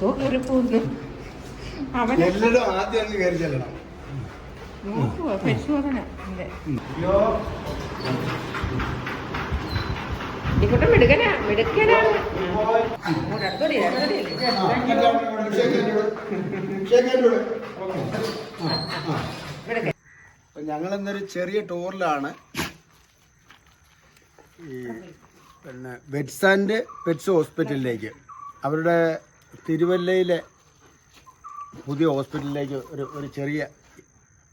എന്തോ കയറി പോകുന്നു അവനെ എല്ലായിടും ആദ്യം കയറി ചെല്ലണം. നോക്കുവോ? പരിശോധന. ഇവിടെ മിടുക്കനാ മിടുക്കനാണ് ഞങ്ങൾ ഇന്നൊരു ചെറിയ ടൂറിലാണ് ഈ പിന്നെ വെറ്റ്സ് ആൻഡ് പെറ്റ്സ് ഹോസ്പിറ്റലിലേക്ക്. അവരുടെ തിരുവല്ലയിലെ പുതിയ ഹോസ്പിറ്റലിലേക്ക് ഒരു ഒരു ചെറിയ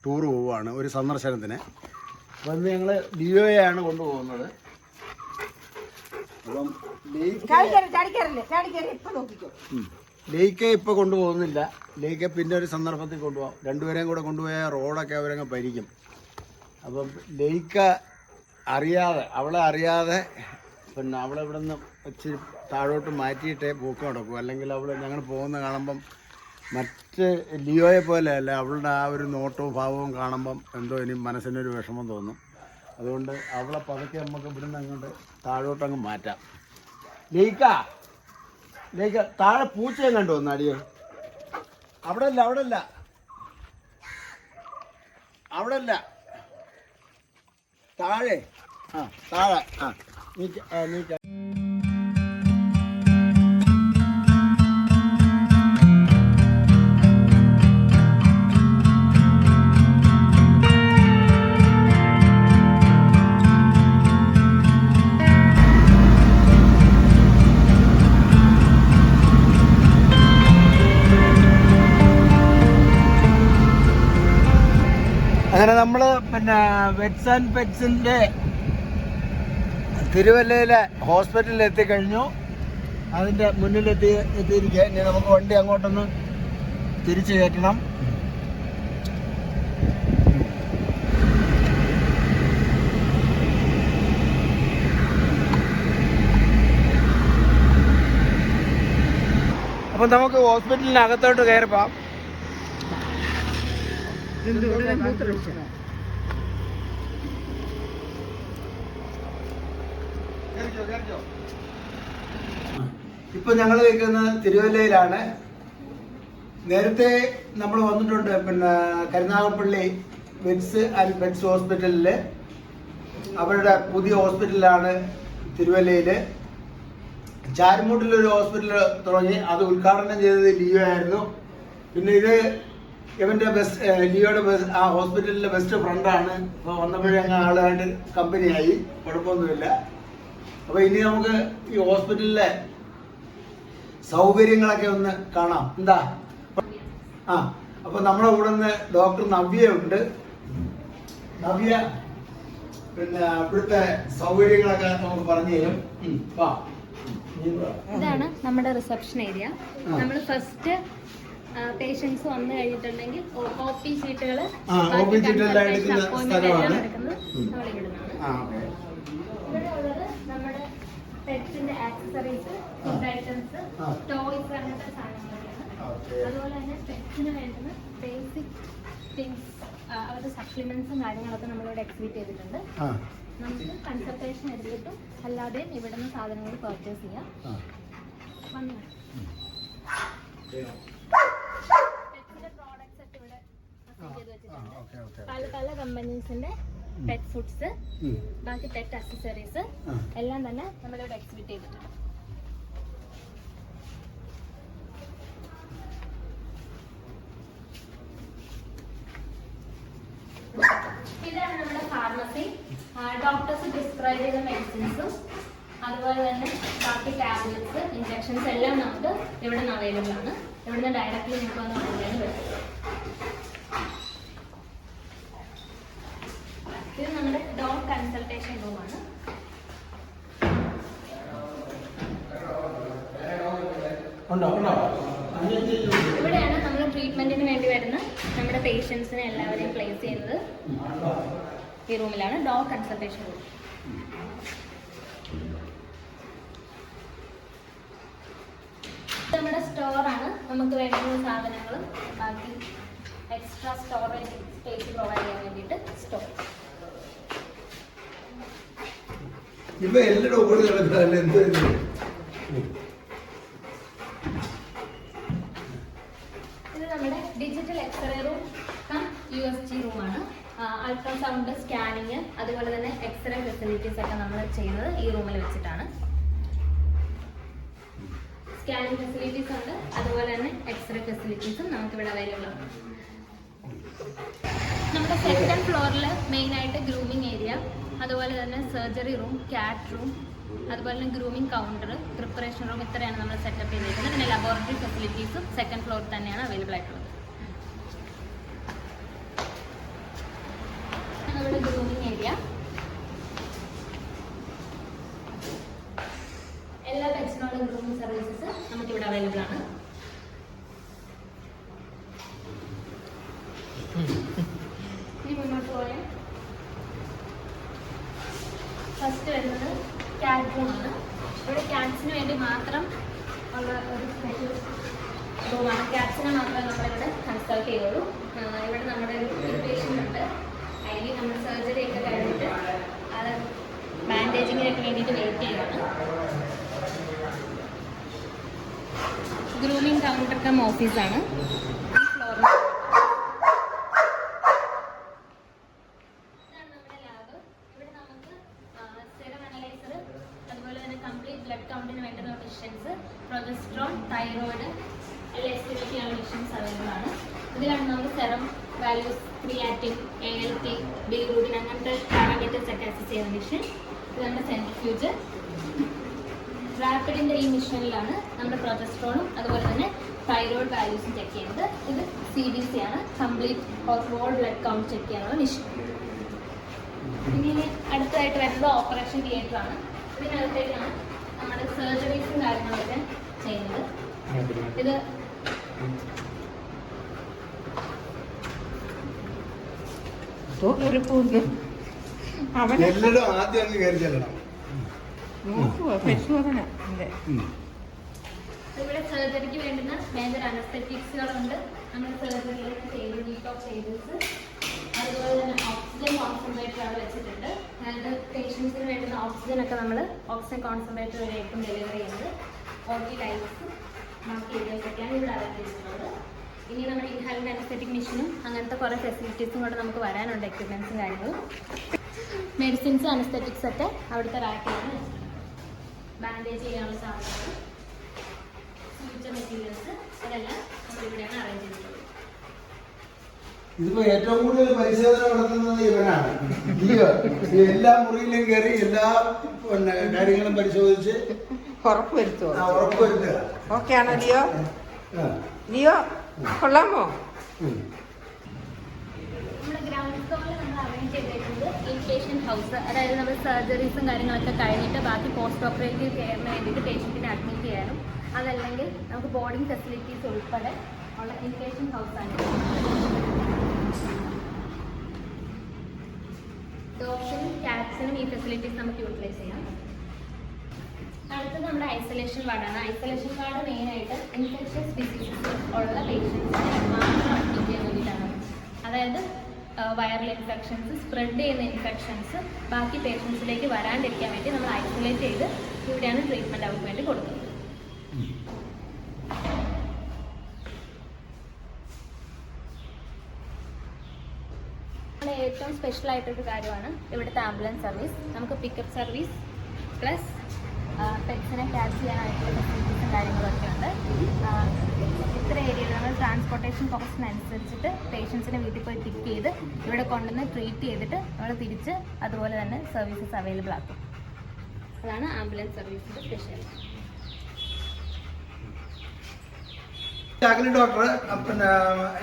ടൂർ പോവുകയാണ് ഒരു സന്ദർശനത്തിന്. ഇന്ന് ഞങ്ങൾ ലിയോയാണ് കൊണ്ടുപോകുന്നത്. അപ്പം ലേക്കെ. ലേക്ക് കൊണ്ടുപോകുന്നില്ല. ലേക്കെ പിന്നെ ഒരു സന്ദർഭത്തിൽ കൊണ്ടുപോകാം രണ്ടുപേരെയും കൂടെ കൊണ്ടുപോയാൽ റോഡൊക്കെ അവരങ്ങ് പരിക്കും അപ്പം ലേക്ക അറിയാതെ അവളെ അറിയാതെ പിന്നെ അവളെ ഇവിടെ നിന്ന് ഇച്ചിരി താഴോട്ട് മാറ്റിയിട്ടേ പൂക്ക നടക്കും. അല്ലെങ്കിൽ അവൾ ഞങ്ങൾ പോകുന്ന കാണുമ്പം മറ്റ് ലിയോയെ പോലെ അല്ല അവളുടെ ആ ഒരു നോട്ടവും ഭാവവും കാണുമ്പം എന്തോ ഇനി മനസ്സിനൊരു വിഷമം തോന്നും. അതുകൊണ്ട് അവളെ പതുക്കെ നമുക്ക് ഇവിടുന്ന് അങ്ങോട്ട് താഴോട്ട് അങ്ങ് മാറ്റാം. ലീക്ക ലീക്ക താഴെ പൂച്ചയും കണ്ടു വന്നു അടിയോ. അവിടെ അല്ല അവിടെ അല്ല അവിടെ അല്ല താഴെ. ആ താഴെ ആ നീ നീ പിന്നെ വെറ്റ്സ് ആൻഡ് പെറ്റ്സിന്റെ തിരുവല്ലയിലെ ഹോസ്പിറ്റലിൽ എത്തിക്കഴിഞ്ഞു. അതിന്റെ മുന്നിലെത്തി എത്തിയിരിക്കുക ഇനി നമുക്ക് വണ്ടി അങ്ങോട്ടൊന്ന് തിരിച്ചു കയറ്റണം. അപ്പം നമുക്ക് ഹോസ്പിറ്റലിനകത്തോട്ട് കയറിപ്പാം. ഇപ്പൊ ഞങ്ങൾ നിൽക്കുന്നത് തിരുവല്ലയിലാണ്. നേരത്തെ നമ്മൾ വന്നിട്ടുണ്ട് പിന്നെ കരുനാഗപ്പള്ളി വെറ്റ്സ് ആൻഡ് പെറ്റ്സ് ഹോസ്പിറ്റലിൽ അവരുടെ പുതിയ ഹോസ്പിറ്റലാണ് തിരുവല്ലയിൽ. ചാരുമൂട്ടിലൊരു ഹോസ്പിറ്റൽ തുടങ്ങി അത് ഉദ്ഘാടനം ചെയ്തത് ലിയോ ആയിരുന്നു. പിന്നെ ഇത് ഇവന്റെ ബെസ്റ്റ് ലിയോയുടെ ആ ഹോസ്പിറ്റലിലെ ബെസ്റ്റ് ഫ്രണ്ടാണ്. അപ്പോൾ വന്നപ്പോഴേ അങ്ങ് കമ്പനിയായി. കുഴപ്പമൊന്നുമില്ല. അപ്പോൾ ഇനി നമുക്ക് ഈ ഹോസ്പിറ്റലിലെ സൗകര്യങ്ങളൊക്കെ ഒന്ന് കാണാം. എന്താ? ആ അപ്പൊ നമ്മുടെ കൂടെ നിന്ന് ഡോക്ടർ നവ്യ ഉണ്ട്. നവ്യ പിന്നെ ഇവിടുത്തെ സൗകര്യങ്ങളൊക്കെ നമുക്ക് പറഞ്ഞു തരും. വാ. ഇതാണ് നമ്മുടെ റിസപ്ഷൻ ഏരിയ. നമ്മൾ ഫസ്റ്റ് പേഷ്യൻസ് വന്നു കഴിഞ്ഞിട്ടുണ്ടെങ്കിൽ ഒ പി അപ്പോയിന്റ്മെന്റ് ആ, എടുക്കുന്നത് സീറ്റെല്ലാം ഇവിടെ ഉള്ളത് നമ്മുടെ പെറ്റ്സിന്റെ ആക്സസറീസ് ഫുഡ് ഐറ്റംസ് ടോയ്സ് അങ്ങനത്തെ സാധനങ്ങളൊക്കെയാണ്. അതുപോലെ തന്നെ പെറ്റ്സിന് വേണ്ടുന്ന ബേസിക് തിങ്സ് അവരുടെ സപ്ലിമെന്റ്സും കാര്യങ്ങളൊക്കെ നമ്മളിവിടെ എക്സിബിറ്റ് ചെയ്തിട്ടുണ്ട്. നമുക്ക് കൺസൾട്ടേഷൻ എടുത്തിട്ടും അല്ലാതെയും ഇവിടുന്ന് സാധനങ്ങൾ പർച്ചേസ് ചെയ്യാം. വന്നു? പെറ്റ്സിന്റെ പ്രോഡക്ട്സ് ഒക്കെ ഇവിടെ പല പല കമ്പനീസിന്റെ പെറ്റ് ഫുഡ്സ് ബാക്കി പെറ്റ് അക്സസറീസ് എല്ലാം തന്നെ നമ്മളിവിടെ എക്സിബിറ്റ് ചെയ്തിട്ടുണ്ട്. ഇതാണ് നമ്മുടെ ഫാർമസി ഡോക്ടേഴ്സ് പ്രിസ്ക്രൈബ് ചെയ്ത മെഡിസിൻസും അതുപോലെ തന്നെ ബാക്കി ടാബ്ലറ്റ്സ് ഇഞ്ചക്ഷൻസ് എല്ലാം നമുക്ക് ഇവിടെ നിന്ന് അവൈലബിൾ ആണ്. ഇവിടുന്ന് ഡയറക്റ്റ്ലി നമുക്ക് വന്ന് വാങ്ങിക്കാനും പറ്റും ഇത് നമ്മുടെ ഡോഗ് കൺസൾട്ടേഷൻ റൂമാണ് ഉണ്ടോ? ഉണ്ടോ? ഇവിടെയാണ് നമ്മൾ ട്രീറ്റ്മെന്റിന് വേണ്ടി വരുന്ന നമ്മുടെ പേഷ്യൻസിനെ എല്ലാവരെയും പ്ലേസ് ചെയ്യുന്നത്. ഈ റൂമിലാണ് ഡോഗ് കൺസൾട്ടേഷൻ റൂം. നമ്മുടെ സ്റ്റോറാണ് നമുക്ക് വേണ്ടുന്ന സാധനങ്ങളും ബാക്കി എക്സ്ട്രാ സ്റ്റോറേജ് സ്പേസ് പ്രൊവൈഡ് ചെയ്യാൻ വേണ്ടിയിട്ട് സ്റ്റോർ ഇപ്പൊ എല്ലാ ഓടി നടക്കുന്നതല്ലേ എന്തോ ഇത്? Digital x-ray room cum U S G റൂമാണ് അൾട്രാസൗണ്ട് സ്കാനിങ് അതുപോലെ തന്നെ എക്സ്റേ ഫെസിലിറ്റീസ് ഒക്കെ നമ്മൾ ചെയ്യുന്നത് ഈ റൂമിൽ വെച്ചിട്ടാണ്. സ്കാനിങ് ഫെസിലിറ്റീസ് ഉണ്ട്. അതുപോലെ തന്നെ എക്സ്റേ ഫെസിലിറ്റീസും നമുക്കിവിടെ അവൈലബിൾ ആണ്. നമ്മുടെ സെക്കൻഡ് ഫ്ലോറിൽ മെയിനായിട്ട് ഗ്രൂമിങ് ഏരിയ അതുപോലെ തന്നെ സർജറി റൂം ക്യാറ്റ് റൂം അതുപോലെ തന്നെ ഗ്രൂമിങ് കൗണ്ടർ പ്രിപ്പറേഷൻ റൂം ഇത്രയാണ് നമ്മൾ സെറ്റപ്പ് ചെയ്തിരിക്കുന്നത് പിന്നെ ലബോറട്ടറി ഫെസിലിറ്റീസും സെക്കൻഡ് ഫ്ലോറിൽ തന്നെയാണ് അവൈലബിൾ ആയിട്ടുള്ളത്. നമ്മുടെ ഗ്രൂമിങ് ഏരിയ എല്ലാ പെറ്റ്സിനുള്ള ഗ്രൂമിങ് സർവീസസ് നമുക്കിവിടെ അവൈലബിൾ ആണ്. ഫസ്റ്റ് വരുന്നത് ക്യാറ്റ് റൂമാണ് ഇവിടെ ക്യാറ്റ്സിന് വേണ്ടി മാത്രം ഉള്ള ഒരു സ്പെഷ്യൽ റൂമാണ് ക്യാറ്റ്സിനെ മാത്രമേ നമ്മളിവിടെ കൺസൾട്ട് ചെയ്യുള്ളൂ. ഇവിടെ നമ്മുടെ ഒരു പേഷ്യന്റ് ഉണ്ട്. അതിന് നമ്മൾ സർജറി ഒക്കെ കഴിഞ്ഞിട്ട് അത് ബാൻഡേജിങ്ങിനൊക്കെ വേണ്ടിയിട്ട് വെയിറ്റ് ചെയ്യണം. ഗ്രൂമിംഗ് കൗണ്ടർ കം ഓഫീസാണ് ബ്ലഡ് കൗണ്ടിന് പ്രൊജസ്ട്രോൺ തൈറോയിഡ് എല്ലാം എസ്റ്റിമേറ്റ് ചെയ്യാനുള്ള മെഷീൻസ് അവൈലബിൾ ആണ്. ഇതിലാണ് നമ്മൾ serum values creatinine A L T bilirubin അങ്ങനത്തെ പാരാമീറ്റേഴ്സ് ഒക്കെ അസസ് ചെയ്യുന്ന മെഷീൻ ഇത് നമ്മുടെ സെൻട്രിഫ്യൂജ് റാപ്പിഡിന്റെ ഈ മെഷീനിലാണ് നമ്മുടെ പ്രൊജസ്ട്രോണും അതുപോലെ തന്നെ തൈറോയിഡ് വാല്യൂസും ചെക്ക് ചെയ്യുന്നത്. ഇത് സി ബി സി ആണ്. Complete whole blood count check ചെയ്യാനുള്ള മെഷീൻ ഇനി അടുത്തതായിട്ട് വരുന്നത് ഓപ്പറേഷൻ തിയേറ്റർ ആണ്. ഇതിനകത്തേക്കാണ് നമ്മുടെ സർജറീസും കാര്യങ്ങളൊക്കെ ചെയ്യുന്നത്. ഇത് ഒരു പൂന്ന് അവനെ എല്ലാവരും ആദ്യം അങ്ങ് കയറി ചെല്ലണം. നോക്കുവോ പരിശോധന. അതെ. ഇവിടെ സർജറിക്ക് വേണ്ടുന്ന മേജർ അനസ്തെറ്റിക്സുകളുണ്ട് നമ്മൾ സർജറിയിലൊക്കെ ചെയ്ത് ഡീറ്റോക് ചെയ്തേഴ്സ് അതുപോലെ തന്നെ ഓക്സിജൻ കോൺസെൻട്രേറ്റർ അവിടെ വെച്ചിട്ടുണ്ട്. അതായത് പേഷ്യൻസിന് വേണ്ടുന്ന ഓക്സിജൻ ഒക്കെ നമ്മൾ ഓക്സിജൻ കോൺസെൻട്രേറ്റർ വരെയായിരിക്കും ഡെലിവറി ചെയ്യുന്നത്. ഓട്ടി ലൈറ്റ്സ് ബാക്കി ഏരിയസൊക്കെയാണ് ഇവിടെ അറേഞ്ച് ചെയ്തിട്ടുള്ളത് ഇനി നമ്മുടെ ഇൻഹാലിന്റെ അനസ്തെറ്റിക് മെഷീനും അങ്ങനത്തെ കുറേ ഫെസിലിറ്റീസും കൂടെ നമുക്ക് വരാനുണ്ട് എക്യുപ്മെൻസും കാര്യങ്ങളും. മെഡിസിൻസ് അനസ്തെറ്റിക്സ് ഒക്കെ അവിടുത്തെ റാക്കിലാണ് ബാൻഡേജ് ചെയ്യാനുള്ള സാധനങ്ങൾ ഫ്യൂച്ചർ മെറ്റീരിയൽസ് അതെല്ലാം നമ്മളിവിടെയാണ് അറേഞ്ച് ചെയ്തിട്ടുള്ളത്. ഇതിപ്പോ ഏറ്റവും കൂടുതൽ പരിശോധന നടത്തുന്നത് ഇവനാണ് എല്ലാ മുറിയിലും കയറി എല്ലാ കാര്യങ്ങളും പരിശോധിച്ച് ഉറപ്പ് വരുത്തുവോ? ആ, ഉറപ്പുവരുത്തുക ഓക്കെ ആണോ ലിയോ. ലിയോ? കൊള്ളാമോ? ഹൗസ് അതായത് നമ്മൾ കഴിഞ്ഞിട്ട് ബാക്കി പോസ്റ്റ് ഓപ്പറേറ്റീവ് അഡ്മിറ്റ് ചെയ്യാനും അതല്ലെങ്കിൽ നമുക്ക് ഉൾപ്പെടെ ഈ ഫെസിലിറ്റീസ് നമുക്ക് യൂട്ടിലൈസ് ചെയ്യാം. അടുത്തത് നമ്മുടെ ഐസൊലേഷൻ വാർഡാണ് ഐസൊലേഷൻ വാർഡ് മെയിനായിട്ട് ഇൻഫെക്ഷ്യസ് ഡിസീസസ് ഉള്ള പേഷ്യൻസിനെ അഡ്മിറ്റ് ചെയ്യാൻ വേണ്ടിയിട്ടാണ്. അതായത് വൈറൽ ഇൻഫെക്ഷൻസ് സ്പ്രെഡ് ചെയ്യുന്ന ഇൻഫെക്ഷൻസ് ബാക്കി പേഷ്യൻസിലേക്ക് വരാണ്ടിരിക്കാൻ വേണ്ടി നമ്മൾ ഐസൊലേറ്റ് ചെയ്ത് ഇവിടെയാണ് ട്രീറ്റ്മെന്റ് അവർക്ക് വേണ്ടി കൊടുക്കുന്നത്. ഏറ്റവും സ്പെഷ്യൽ ആയിട്ടൊരു കാര്യമാണ് ഇവിടുത്തെ ആംബുലൻസ് സർവീസ് നമുക്ക് പിക്കപ്പ് സർവീസ് പ്ലസ് പെറ്റ്സിനെ ക്യാച്ച് ചെയ്യാനായിട്ടുള്ള ഫെസിലിറ്റീസും കാര്യങ്ങളൊക്കെ ഉണ്ട്. ഇത്ര ഏരിയയിൽ നമ്മൾ ട്രാൻസ്പോർട്ടേഷൻ കോസ്റ്റിനനുസരിച്ചിട്ട് പേഷ്യൻസിനെ വീട്ടിൽ പോയി പിക്ക് ചെയ്ത് ഇവിടെ കൊണ്ടുവന്ന് ട്രീറ്റ് ചെയ്തിട്ട് നമ്മൾ തിരിച്ച് അതുപോലെ തന്നെ സർവീസസ് അവൈലബിൾ ആക്കും. അതാണ് ആംബുലൻസ് സർവീസിന്റെ സ്പെഷ്യൽ ഡോക്ടർ പിന്നെ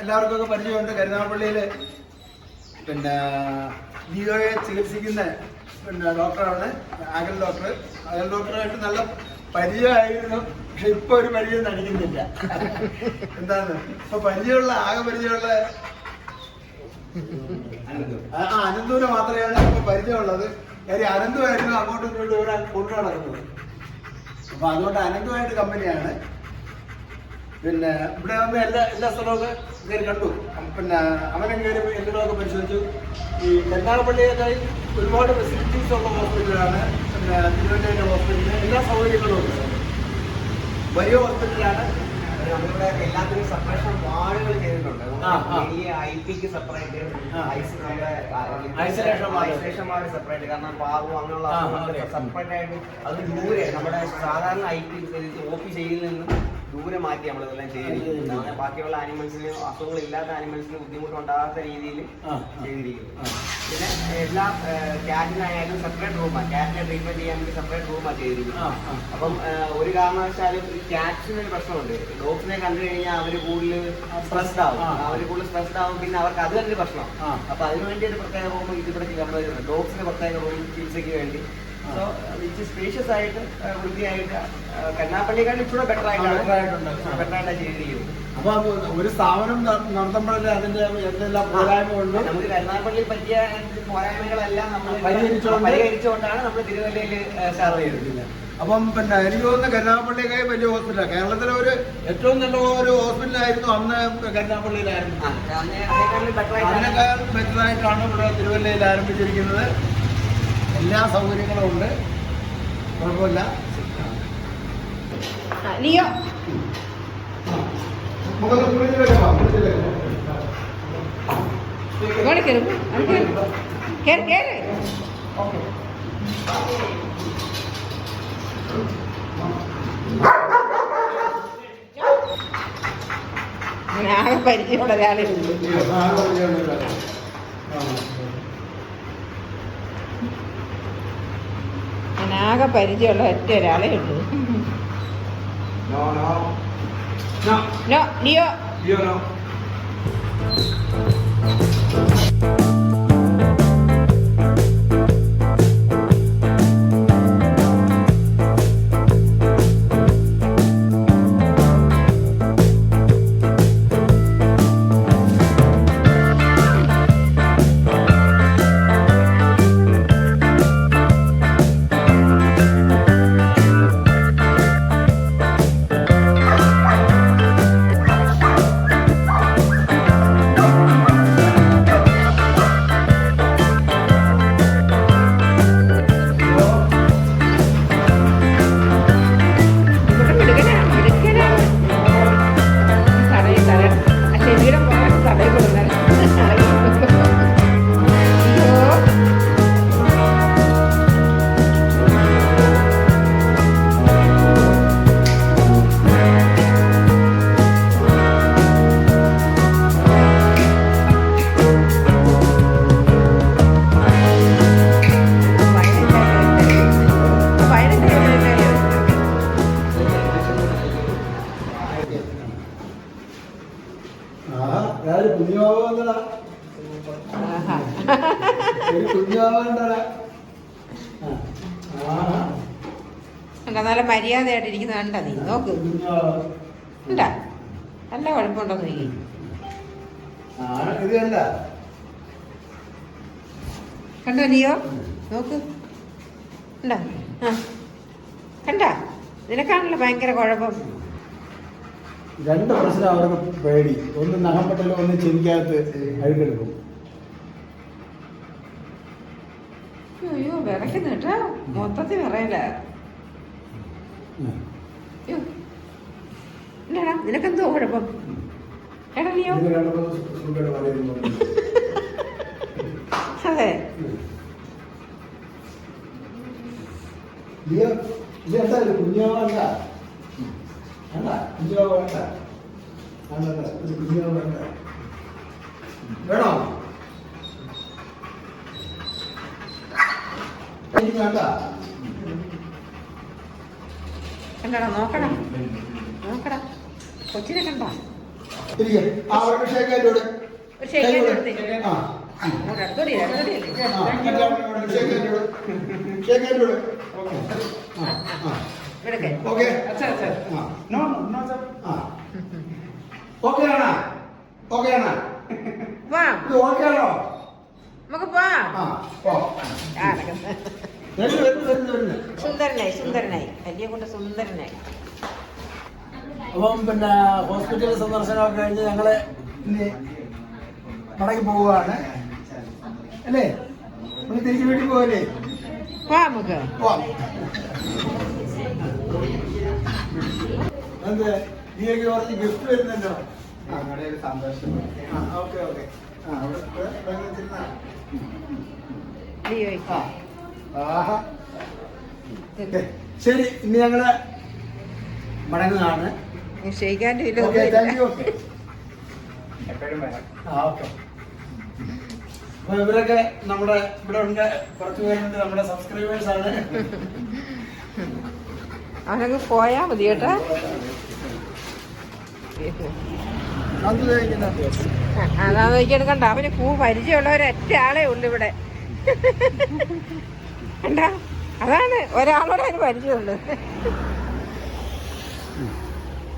എല്ലാവർക്കും ഒക്കെ പരിചയമുണ്ട്. കരുനാഗപ്പള്ളിയിൽ പിന്നെ ലിയോയെ ചികിത്സിക്കുന്ന പിന്നെ ഡോക്ടറാണ്. ആഗൽ ഡോക്ടർ. ആഗൽ ഡോക്ടറായിട്ട് നല്ല പരിചയമായിരുന്നു. പക്ഷെ ഇപ്പൊ ഒരു പരിചയം നടിക്കുന്നില്ല. എന്താണ്? ഇപ്പൊ പരിചയമുള്ള ആകെ പരിചയമുള്ള ആ അനന്തൂര് മാത്രമാണ് ഇപ്പൊ പരിചയമുള്ളത്. കാര്യം അനന്തുമായിരുന്നു അങ്ങോട്ടും ഇങ്ങോട്ടും ഇവിടെ കൊണ്ടു നടക്കുന്നത് അപ്പൊ അതുകൊണ്ട് അനന്തമായിട്ട് കമ്പനിയാണ്. പിന്നെ ഇവിടെ വന്ന് എല്ലാ എല്ലാ സ്ഥലമൊക്കെ കയറി കണ്ടു. പിന്നെ അവനും കയറി എന്തെങ്കിലുമൊക്കെ പരിശോധിച്ചു. ഈ കരുനാഗപ്പള്ളിയേക്കായി ഒരുപാട് ഫെസിലിറ്റീസ് ഉള്ള ഹോസ്പിറ്റലാണ് പിന്നെ തിരുവനന്തപുരം ഹോസ്പിറ്റലിൽ എല്ലാ സൗകര്യങ്ങളും ഉണ്ട്. വലിയ ഹോസ്പിറ്റലാണ്. നമ്മളിവിടെ എല്ലാത്തിനും സെപ്പറേഷൻ വാർഡുകൾ ചെയ്തിട്ടുണ്ട്. ഈ ഐ പിക്ക് സെപ്പറേറ്റ്. Isolation ward. സെപ്പറേറ്റ് കാരണം പാവം അങ്ങനെയുള്ള സെപ്പറേറ്റ് ആയിട്ട് അത് ദൂരെ നമ്മുടെ സാധാരണ ഐ പി ഒ പി ചെയ്യിൽ നിന്നും ദൂരെ മാറ്റി നമ്മൾ ഇതെല്ലാം ചെയ്തിരിക്കുന്നത് അങ്ങനെ ബാക്കിയുള്ള ആനിമൽസിന് അസുഖങ്ങൾ ഇല്ലാത്ത ആനിമൽസിന് ബുദ്ധിമുട്ടുണ്ടാകാത്ത രീതിയിൽ ചെയ്തിരിക്കുന്നു. പിന്നെ എല്ലാ ക്യാറ്റിനായാലും സെപ്പറേറ്റ് റൂമാണ് ക്യാറ്റിനെ ട്രീറ്റ്മെന്റ് ചെയ്യാൻ വേണ്ടി സെപ്പറേറ്റ് റൂമാണ് ചെയ്തിരിക്കുന്നത്. അപ്പം ഒരു കാരണവശാലും ഈ ക്യാറ്റ്സിന് ഒരു പ്രശ്നമുണ്ട്. ഡോഗ്സിനെ കണ്ടു കഴിഞ്ഞാൽ അവർ കൂടുതൽ സ്ട്രെസ്ഡ് ആവും. അവർ കൂടുതൽ സ്ട്രെസ്ഡ് ആവും. പിന്നെ അവർക്ക് അത് തന്നെ പ്രശ്നം. അപ്പൊ അതിനുവേണ്ടി ഒരു പ്രത്യേക റൂം ഇതിവിടെ നമ്മൾ ഡോഗ്സിന് പ്രത്യേക റൂം ചികിത്സയ്ക്ക് വേണ്ടി. സോ വിച്ച് സ്പേഷ്യസ് ആയിട്ട് വൃത്തിയായിട്ട് ആ, ഇപ്പോഴും ബെറ്റർ ആയിട്ടാണ്. ബെറ്റർ ആയിട്ടാണ് ചെയ്തിരിക്കുന്നത് അപ്പൊ ഒരു സ്ഥാപനം നടത്തുമ്പോഴല്ലേ അതിന്റെ എന്തെല്ലാം പോരായ്മ ഉണ്ട് നമുക്ക് കരുനാപ്പള്ളിയിൽ പറ്റിയ പോരായ്മകളെല്ലാം നമ്മൾ പരിഹരിച്ചുകൊണ്ടാണ് നമ്മൾ തിരുവല്ലയിൽ സ്റ്റാർട്ട് ചെയ്തത് അപ്പം പിന്നെ എനിക്ക് തോന്നുന്നു കരുനാഗപ്പള്ളിയൊക്കെ വലിയ ഹോസ്പിറ്റലാണ് കേരളത്തിലെ ഒരു ഏറ്റവും നല്ല ഒരു ഹോസ്പിറ്റലായിരുന്നു അന്ന് കരുനാഗപ്പള്ളിയിലായിരുന്നു ആയിട്ടാണ് അതിനേക്കാൾ ബെറ്ററായിട്ടാണ് ഇവിടെ തിരുവല്ലയിൽ ആരംഭിച്ചിരിക്കുന്നത്. എല്ലാ സൗകര്യങ്ങളും ഉണ്ട്. കുഴപ്പമില്ല. ആ, ലിയോ? ആകെ പരിചയമുള്ള ഒരാളേ ഉള്ളൂ ആ, ഫ്രിഡ്ജിലേക്ക് പോകാം. ആ. ഞാൻ ആകെ പരിചയമുള്ള ഒറ്റ ഒരാളേ ഉള്ളൂ No, no. No. No Neo Neo no. മര്യാദയായിട്ടിരിക്കുന്ന നീ നോക്ക്. ഉണ്ടാ നല്ല കുഴപ്പമുണ്ടോ നീ? കണ്ട? നീയോ? നോക്ക്. ഉണ്ടോ ആ. കണ്ട? നിനക്കാണല്ലോ ഭയങ്കര കുഴപ്പം. രണ്ട് പ്രശ്നം അവർക്ക് പേടി. ഒന്ന് നഖപ്പെട്ടല്ലോ ഒന്ന് ചെവിക്കകത്ത് അഴുക്കെടുക്കും അയ്യോ വിറയ്ക്കുന്നു കേട്ടോ. മൊത്തത്തിൽ വിറയല. ഇല്ലടാ നിനക്കെന്തോ കുഴപ്പം? എടാ പറയുന്നു. അതെ. അല്ല കുഞ്ഞുവാവ വേണ്ട അല്ല വേണ്ട വേണോ? എനിക്ക് വേണ്ട. കണ്ടടാ നോക്കടാ. നോക്കടാ. കൊച്ചിനെ കണ്ടോ? ഒരു ഓക്കെ ഓക്കെയാണോ വാ. നമുക്ക് ആ പോ. സുന്ദരനായി സുന്ദരനായി. വലിയ കൊണ്ട് സുന്ദരനായി. അപ്പം പിന്നെ ഹോസ്പിറ്റൽ സന്ദർശനമൊക്കെ കഴിഞ്ഞ് ഞങ്ങൾ ഇനി മടങ്ങി പോവുകയാണ്. അല്ലേ? നമ്മൾ തിരിച്ചു വീട്ടിൽ പോവല്ലേ? നമുക്ക് പോവാം. എന്ത്? നീ എനിക്ക് കുറച്ച് ഗിഫ്റ്റ് വരുന്നുണ്ടോ ഞങ്ങളുടെ ഒരു സന്തോഷം. ആ ഓക്കെ ഓക്കെ. ആ അവിടെ ശരി ഇനി ഞങ്ങൾ മടങ്ങുകയാണ്. അപ്പൊ ഇവരൊക്കെ നമ്മുടെ ഇവിടെ ഉണ്ട് കുറച്ചു പേരുണ്ട് നമ്മുടെ സബ്സ്ക്രൈബേഴ്സ് ആണ്. അവനങ്ങ് പോയാ മതി കേട്ടാ. അത് കഴിക്കുന്ന അതാ നോക്കിയെടുക്കണ്ട അവന് പൂ പരിചയമുള്ളവരൊറ്റ ആളേ ഉള്ളു ഇവിടെ. കണ്ടാ അതാണ് ഒരാളോട് അതിന് പരിചയമുള്ളു